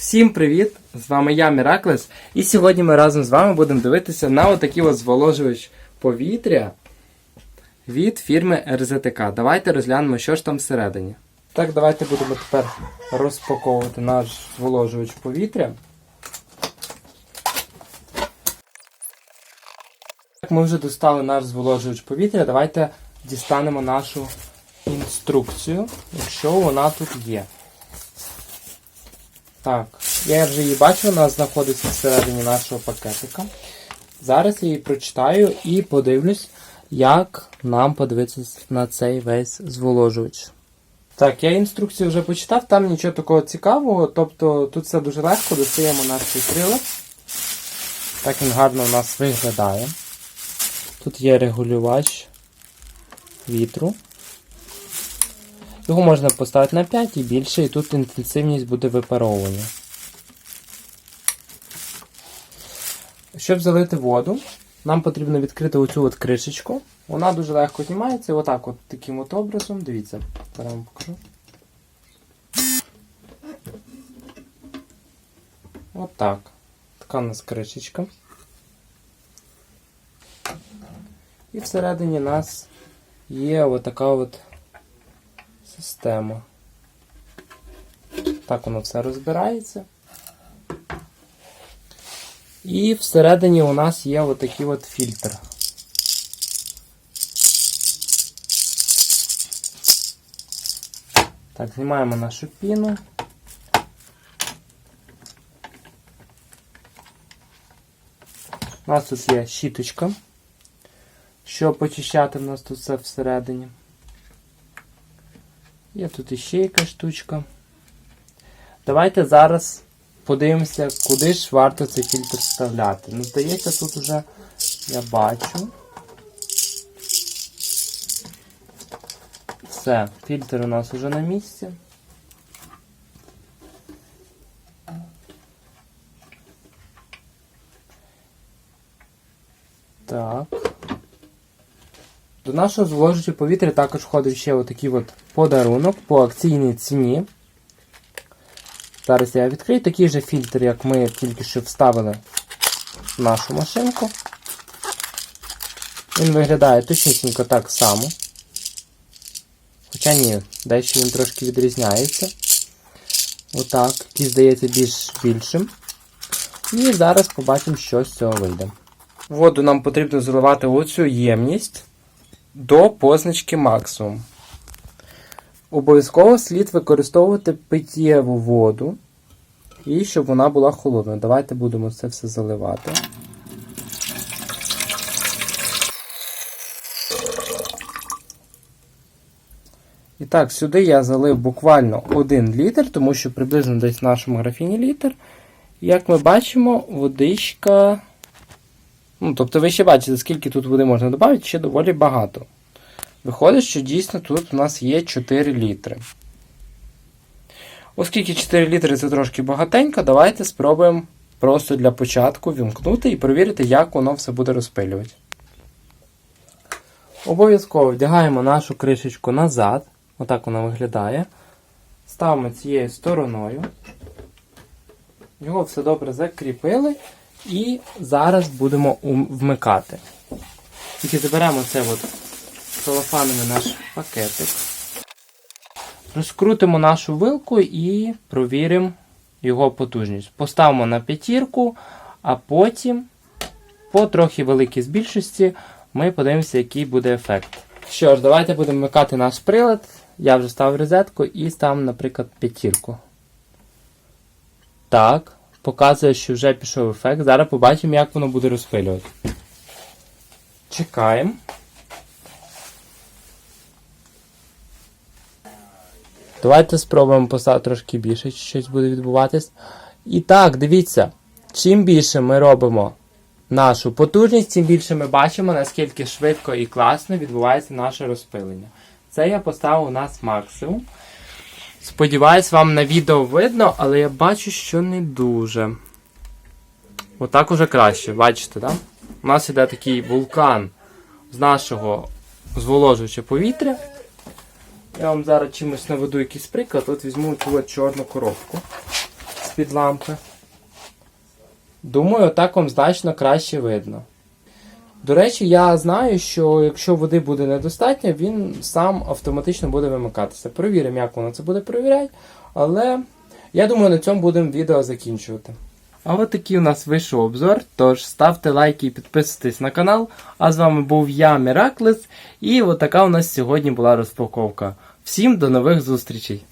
Всім привіт! З вами я, Міраклес. І сьогодні ми разом з вами будемо дивитися на отакий от зволожувач повітря від фірми РЗТК. Давайте розглянемо, що ж там всередині. Так, давайте будемо тепер розпаковувати наш зволожувач повітря. Так, ми вже достали наш зволожувач повітря. Давайте дістанемо нашу інструкцію, якщо вона тут є. Так, я вже її бачу, вона знаходиться всередині нашого пакетика. Зараз я її прочитаю і подивлюсь, як нам подивитися на цей весь зволожувач. Так, я інструкцію вже почитав, там нічого такого цікавого, тобто тут все дуже легко, достаємо наш цей прилад. Так він гарно у нас виглядає. Тут є регулювач вітру. Його можна поставити на 5 і більше, і тут інтенсивність буде випаровування. Щоб залити воду, нам потрібно відкрити оцю от кришечку. Вона дуже легко знімається, отак от таким от образом. Дивіться, вам покажу. Отак. Така у нас кришечка. І всередині нас є отака от система. Так воно все розбирається. І всередині у нас є отакий от фільтр. Так, знімаємо нашу піну. У нас тут є щіточка, щоб почищати в нас тут все всередині. Є тут іще якась штучка. Давайте зараз подивимося, куди ж варто цей фільтр вставляти. Ну, здається, тут вже я бачу. Все, фільтр у нас вже на місці. Так. До нашого зволожувача повітря також входить ще отакий от подарунок по акційній ціні. Зараз я відкрию такий же фільтр, як ми тільки що вставили в нашу машинку. Він виглядає точнісінько так само. Хоча ні, дещо він трошки відрізняється. Отак, який здається більш більшим. І зараз побачимо, що з цього вийде. Воду нам потрібно заливати оцю ємність до позначки максимум. Обов'язково слід використовувати питєву воду і щоб вона була холодною. Давайте будемо це все заливати. І так, сюди я залив буквально 1 літр, тому що приблизно десь в нашому графіні літр. Як ми бачимо, водичка. Ну, тобто ви ще бачите, скільки тут води можна додати, ще доволі багато. Виходить, що дійсно тут у нас є 4 літри. Оскільки 4 літри це трошки багатенько, давайте спробуємо просто для початку вімкнути і перевірити, як воно все буде розпилювати. Обов'язково вдягаємо нашу кришечку назад. Отак вона виглядає. Ставимо цією стороною. Його все добре закріпили. І зараз будемо вмикати. Тільки заберемо це от целофановий наш пакетик. Розкрутимо нашу вилку і провіримо його потужність. Поставимо на п'ятірку, а потім, по трохи великій збільшості, ми подивимося, який буде ефект. Що ж, давайте будемо вмикати наш прилад. Я вже ставив розетку і ставимо, наприклад, п'ятірку. Так, показує, що вже пішов ефект. Зараз побачимо, як воно буде розпилювати. Чекаємо. Давайте спробуємо поставити трошки більше, чи щось буде відбуватись. І так, дивіться, чим більше ми робимо нашу потужність, тим більше ми бачимо, наскільки швидко і класно відбувається наше розпилення. Це я поставив у нас максимум. Сподіваюсь, вам на відео видно, але я бачу, що не дуже. Отак уже краще, бачите, так? У нас іде такий вулкан з нашого зволожувача повітря. Я вам зараз чимось наведу якийсь приклад. От візьму цю чорну коробку. від лампи. Думаю, так вам значно краще видно. До речі, я знаю, що якщо води буде недостатньо, він сам автоматично буде вимикатися. Провіримо, як воно це буде перевіряти. Але я думаю, на цьому будемо відео закінчувати. А от такий у нас вийшов обзор. Тож ставте лайки і підписуйтесь на канал. А з вами був я, Міраклес, і от така у нас сьогодні була розпаковка. Всім до нових зустрічей!